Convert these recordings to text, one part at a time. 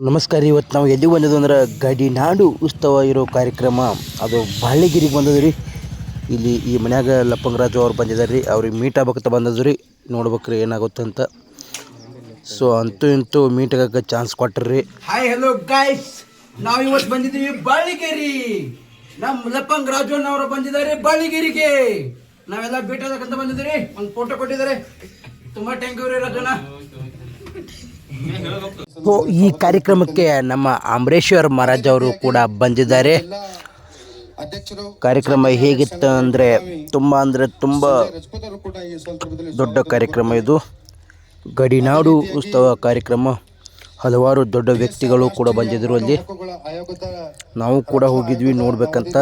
ನಮಸ್ಕಾರ ಇವತ್ತು ನಾವು ಎಲ್ಲಿ ಬಂದದ್ದು ಅಂದ್ರೆ ಗಡಿನಾಡು ಉತ್ಸವ ಇರೋ ಕಾರ್ಯಕ್ರಮ. ಅದು ಬಾಳೆಗಿರಿಗೆ ಬಂದದ್ದು ರೀ. ಇಲ್ಲಿ ಈ ಮನ್ಯಾಗ ಲಪ್ಪಂಗರಾಜು ಅವ್ರು ಬಂದಿದ್ದಾರೆ ರೀ. ಅವ್ರಿಗೆ ಮೀಟ್ ಆಗ್ಬೇಕಂತ ಬಂದದ್ದು ರೀ. ನೋಡ್ಬೇಕ್ರಿ ಏನಾಗುತ್ತೆ ಅಂತ. ಸೊ ಅಂತೂ ಇಂತೂ ಮೀಟ್ ಆಗಕ್ಕೆ ಚಾನ್ಸ್ ಕೊಟ್ರಿ ಹಾಯ್ ಹಲೋ ಗೈಸ್ ನಾವು ಇವತ್ತು ಬಂದಿದ್ದೀವಿ ಬಾಳಿಗೇರಿ. ನಮ್ಮ ಲಪ್ಪಂಗ್ ರಾಜು ಅವರು ಬಂದಿದ್ದಾರೆ ಬಾಳಿಗೇರಿಗೆ. ನಾವೆಲ್ಲ ಭೇಟಿ ಆಗಕ್ಕಂತ ಬಂದಿದ್ದೀರಿ ಒಂದು ಫೋಟೋ ಕೊಟ್ಟಿದ್ದಾರೆ. ತುಂಬಾ ಥ್ಯಾಂಕ್ ಯು ರೀ ರಾಜಣ್ಣ. ಸೊ ಈ ಕಾರ್ಯಕ್ರಮಕ್ಕೆ ನಮ್ಮ ಅಮರೇಶ್ವರ್ ಮಹಾರಾಜ್ ಅವರು ಕೂಡ ಬಂದಿದ್ದಾರೆ. ಕಾರ್ಯಕ್ರಮ ಹೇಗಿತ್ತು ಅಂದರೆ ತುಂಬ ಅಂದರೆ ತುಂಬ ದೊಡ್ಡ ಕಾರ್ಯಕ್ರಮ ಇದು. ಗಡಿನಾಡು ಉತ್ಸವ ಕಾರ್ಯಕ್ರಮ. ಹಲವಾರು ದೊಡ್ಡ ವ್ಯಕ್ತಿಗಳು ಕೂಡ ಬಂದಿದ್ದರು ಅಲ್ಲಿ. ನಾವು ಕೂಡ ಹೋಗಿದ್ವಿ ನೋಡ್ಬೇಕಂತ.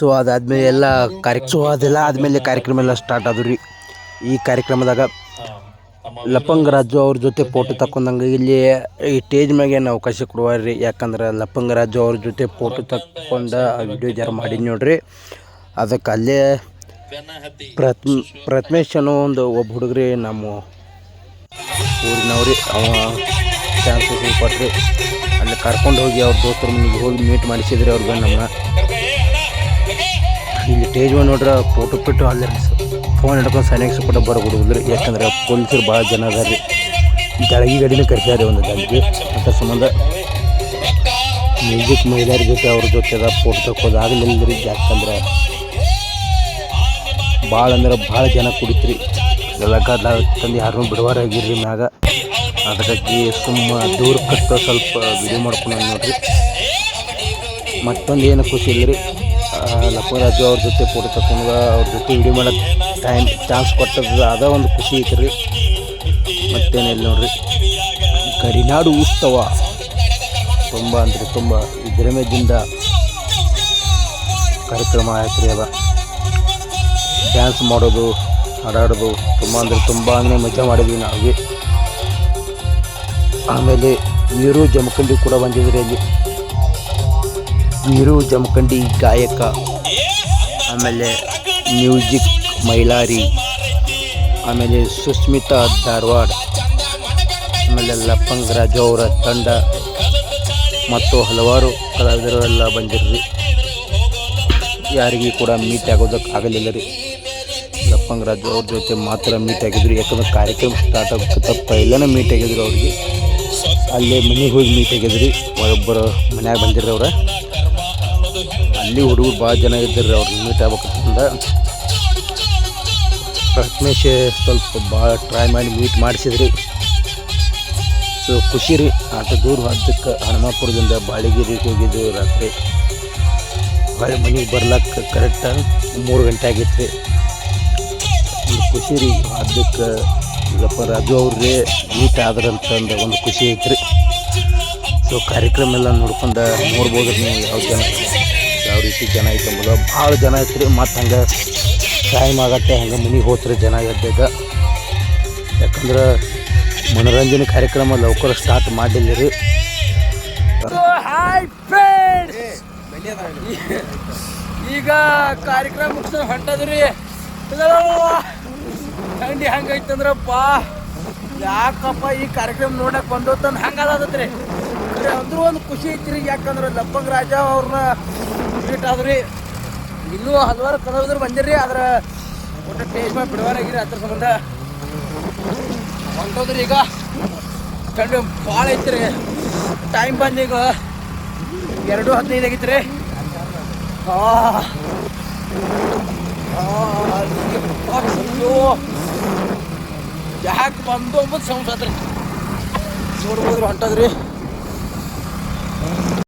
ಸೊ ಅದಾದಮೇಲೆ ಎಲ್ಲ ಕಾರ್ಯ ಸೊ ಅದೆಲ್ಲ ಆದಮೇಲೆ ಕಾರ್ಯಕ್ರಮ ಎಲ್ಲ ಸ್ಟಾರ್ಟ್ ಆದ್ರಿ ಈ ಕಾರ್ಯಕ್ರಮದಾಗ ಲಪಂಗ್ ರಾಜು ಅವ್ರ ಜೊತೆ ಫೋಟೋ ತಕ್ಕೊಂಡಂಗೆ ಇಲ್ಲಿ ಈ ಸ್ಟೇಜ್ ಮ್ಯಾಗೆ ಏನು ಅವಕಾಶ ಕೊಡುವಾರ ಯಾಕಂದ್ರೆ ಲಪಂಗ್ ರಾಜು ಅವ್ರ ಜೊತೆ ಫೋಟೋ ತಕ್ಕೊಂಡು ವಿಡಿಯೋ ಜರ ಮಾಡಿ ನೋಡ್ರಿ. ಅದಕ್ಕೆ ಅಲ್ಲೇ ಪ್ರತ್ಮ ಪ್ರಥಮೇಶ್ ಅನ್ನೋ ಒಂದು ಒಬ್ಬ ಹುಡುಗ್ರಿ ನಮ್ಮ ಊರಿನವ್ರಿ. ಅವ ಚಾನ್ಸಸ್ ಕೊಟ್ರಿ. ಅಲ್ಲಿ ಕರ್ಕೊಂಡು ಹೋಗಿ ಅವ್ರ ದೋಸ್ತರ ಮನೆಗೆ ಹೋಗಿ ಮೀಟ್ ಮಾಡಿಸಿದ್ರಿ ಅವ್ರಿಗೆ ನಮ್ಮ ಇಲ್ಲಿ ಮೇಲೆ ನೋಡ್ರೆ ಫೋಟೋ ಬಿಟ್ಟು ಅಲ್ಲೇ ಫೋನ್ ಹಿಡ್ಕೊಂಡು ಸನಿಯಾಗಿ ಕೂಡ ಬರಬಿಡುದಿಲ್ಲ ಯಾಕಂದ್ರೆ ಪೊಲೀಸರು ಭಾಳ ಜನ ಅದಾರ. ರೀ ಜಳಗಿ ಗಡಿನೂ ಕರ್ಸ್ಯಾರ ಒಂದು ದಂಗೆ ಅಂತ ಸಂಬಂಧ ಮ್ಯೂಸಿಕ್ ಮಹಿಳೆಯರ ಜೊತೆ ಅವ್ರ ಜೊತೆ ಅದ ಫೋಟೋ ತಕ್ಕೋದು. ಆಗಲಿಲ್ಲ ರೀ ಯಾಕಂದ್ರೆ ಭಾಳ ಅಂದ್ರೆ ಭಾಳ ಜನ ಕುಡಿತ್ರಿ. ಎಲ್ಲ ತಂದು ಯಾರನ್ನೂ ಬಿಡುವಾರಾಗಿರ್ರಿ ಮ್ಯಾಗ. ಅದಕ್ಕಾಗಿ ಸುಮ್ಮ ದೂರ ಕಟ್ಟೋ ಸ್ವಲ್ಪ ವಿಡಿಯೋ ಮಾಡ್ಕೊಂಡು ನೋಡ್ರಿ. ಮತ್ತೊಂದು ಏನು ಖುಷಿ ಇಲ್ಲರಿ ಲಕ್ಷ್ಮೀರಾಜು ಅವ್ರ ಜೊತೆ ಫೋಟೋ ತಕೊಂಡು ಅವ್ರ ಜೊತೆ ವಿಡಿಯೋ ಮಾಡೋಕ್ಕೆ ಟೈಮ್ ಚಾನ್ಸ್ ಕೊಟ್ಟದ್ದು ಅದ ಒಂದು ಖುಷಿ ಐತೆ ರೀ. ಮತ್ತೇನಿಲ್ಲ ನೋಡ್ರಿ. ಗಡಿನಾಡು ಉತ್ಸವ. ತುಂಬ ಅಂದರೆ ತುಂಬ ವಿಜೃಂಭದಿಂದ ಕಾರ್ಯಕ್ರಮ ಆಯ್ತು ರೀ ಅದ. ಡ್ಯಾನ್ಸ್ ಮಾಡೋದು, ಹಾಡಾಡೋದು ತುಂಬ ಅಂದರೆ ತುಂಬ ಅಂದರೆ ಮಜಾ ಮಾಡಿದ್ವಿ ನಾವು ಆಮೇಲೆ ನೀರು ಜಮಖಂಡಿ ಕೂಡ ಬಂದಿದ್ರಿ ಅಲ್ಲಿ. ನೀರು ಜಮಖಂಡಿ ಗಾಯಕ. ಆಮೇಲೆ ಮ್ಯೂಸಿಕ್ ಮೈಲಾರಿ, ಆಮೇಲೆ ಸುಸ್ಮಿತಾ ಧಾರವಾಡ, ಆಮೇಲೆ ಲಪ್ಪಂಗ್ ರಾಜು ಅವರ ತಂಡ, ಮತ್ತು ಹಲವಾರು ಕಲಾವಿದರು ಎಲ್ಲ ಬಂದಿರ್ರಿ. ಯಾರಿಗೂ ಕೂಡ ಮೀಟ್ ಆಗೋದಕ್ಕೆ ಆಗಲಿಲ್ಲ ರೀ. ಲಪ್ಪಂಗ್ ಅವ್ರ ಜೊತೆ ಮಾತ್ರ ಮೀಟ್ ಆಗಿದ್ರು. ಯಾಕಂದ್ರೆ ಕಾರ್ಯಕ್ರಮ ಸ್ಟಾರ್ಟ್ ಆಗೋಕ್ಕಿಂತ ಪೈಲನೇ ಮೀಟ್ ಆಗಿದ್ರು ಅವ್ರಿಗೆ. ಅಲ್ಲೇ ಮನೆಗೆ ಹೋಗಿ ಮೀಟ್ ಆಗಿದ್ರಿ. ಒಬ್ಬರು ಮನ್ಯಾಗ ಬಂದಿರ್ರಿ ಅಲ್ಲಿ ಹುಡುಗರು ಭಾಳ ಜನ ಇದ್ದರು ಅವ್ರಿಗೆ ಮೀಟ್ ಆಗ್ಬೇಕಂತಂದ ಪ್ರಥಮೇಶ್ ಸ್ವಲ್ಪ ಭಾಳ ಟ್ರೈ ಮಾಡಿ ಮೀಟ್ ಮಾಡಿಸಿದ್ರಿ. ಸೊ ಖುಷಿ ರೀ. ಆಟ ದೂರ ಹದ್ದಕ್ಕೆ ಹನುಮಾಪುರದಿಂದ ಬಾಳಿಗಿರಿಗೆ ಹೋಗಿದ್ದು ರಾತ್ರಿ. ಹೊಳೆ ಮನೆಗೆ ಬರ್ಲಕ್ಕೆ ಕರೆಕ್ಟ್ ಮೂರು ಗಂಟೆ ಆಗಿತ್ತು ರೀ ಖುಷಿ ರೀ. ಅದಕ್ಕೆ ಇಲ್ಲಪ್ಪ ರಾಜು ಅವ್ರಿಗೆ ಮೀಟ್ ಆದ್ರಂತಂದು ಒಂದು ಖುಷಿ ಐತ್ರಿ. ಸೊ ಕಾರ್ಯಕ್ರಮ ಎಲ್ಲ ನೋಡ್ಕೊಂಡು ನೋಡ್ಬೋದು ನೀವು ಯಾವ ಜನ. ಯಾವ ರೀತಿ ಜನ ಐತೆ ಅಂಬುದು ಭಾಳ ಜನ ಐತ್ರಿ. ಮತ್ತು ಹಂಗೆ ಟೈಮ್ ಆಗತ್ತೆ, ಹಂಗೆ ಮನೆಗೆ ಹೋತ್ರಿ ಜನ ಎದ್ದಾಗ ಯಾಕಂದ್ರೆ ಮನೋರಂಜನೆ ಕಾರ್ಯಕ್ರಮ ಲವಕರ ಸ್ಟಾರ್ಟ್ ಮಾಡಲಿಲ್ಲ ರೀ ಈಗ ಕಾರ್ಯಕ್ರಮ ಮುಗಿಸ್ ಹೊಂಟದ್ರಿ. ಥಂಡಿ ಹಂಗೈತಂದ್ರಪ್ಪ ಯಾಕಪ್ಪ ಈ ಕಾರ್ಯಕ್ರಮ ನೋಡಕ್ ಬಂದೋತಂದು ಹಂಗದತ್ರಿ ಅಂದ್ರೂ ಒಂದು ಖುಷಿ ಐತ್ರಿ. ಯಾಕಂದ್ರೆ ಲಪ್ಪಂಗ ರಾಜ ಅವ್ರನ್ನ ಮೀಟ್ ಆದ್ರಿ. ಇನ್ನೂ ಹಲವಾರು ಕಲಾವಿದರು ಬಂದಿರ್ರಿ, ಆದ್ರ ಒಟ್ಟು ಟೇಜ್ ಮಾಡಿ ಬಿಡುವಾರಾಗಿರಿ ಅದ್ರ ಸಂಬಂಧ. ಹೊಂಟೋದ್ರಿ ಈಗ. ಕಂಡು ಭಾಳ ಐತ್ರಿ. ಟೈಮ್ ಬಂದು ಈಗ ಎರಡು ಹದಿನೈದು ಆಗಿತ್ರಿ. ಆ. ಯಾಕೆ ಬಂದು ಅಂಬುದು ಸಂಸತ್ರಿ ನೋಡ್ಬೋದ್ರಿ ಹೊಂಟದ್ರಿ.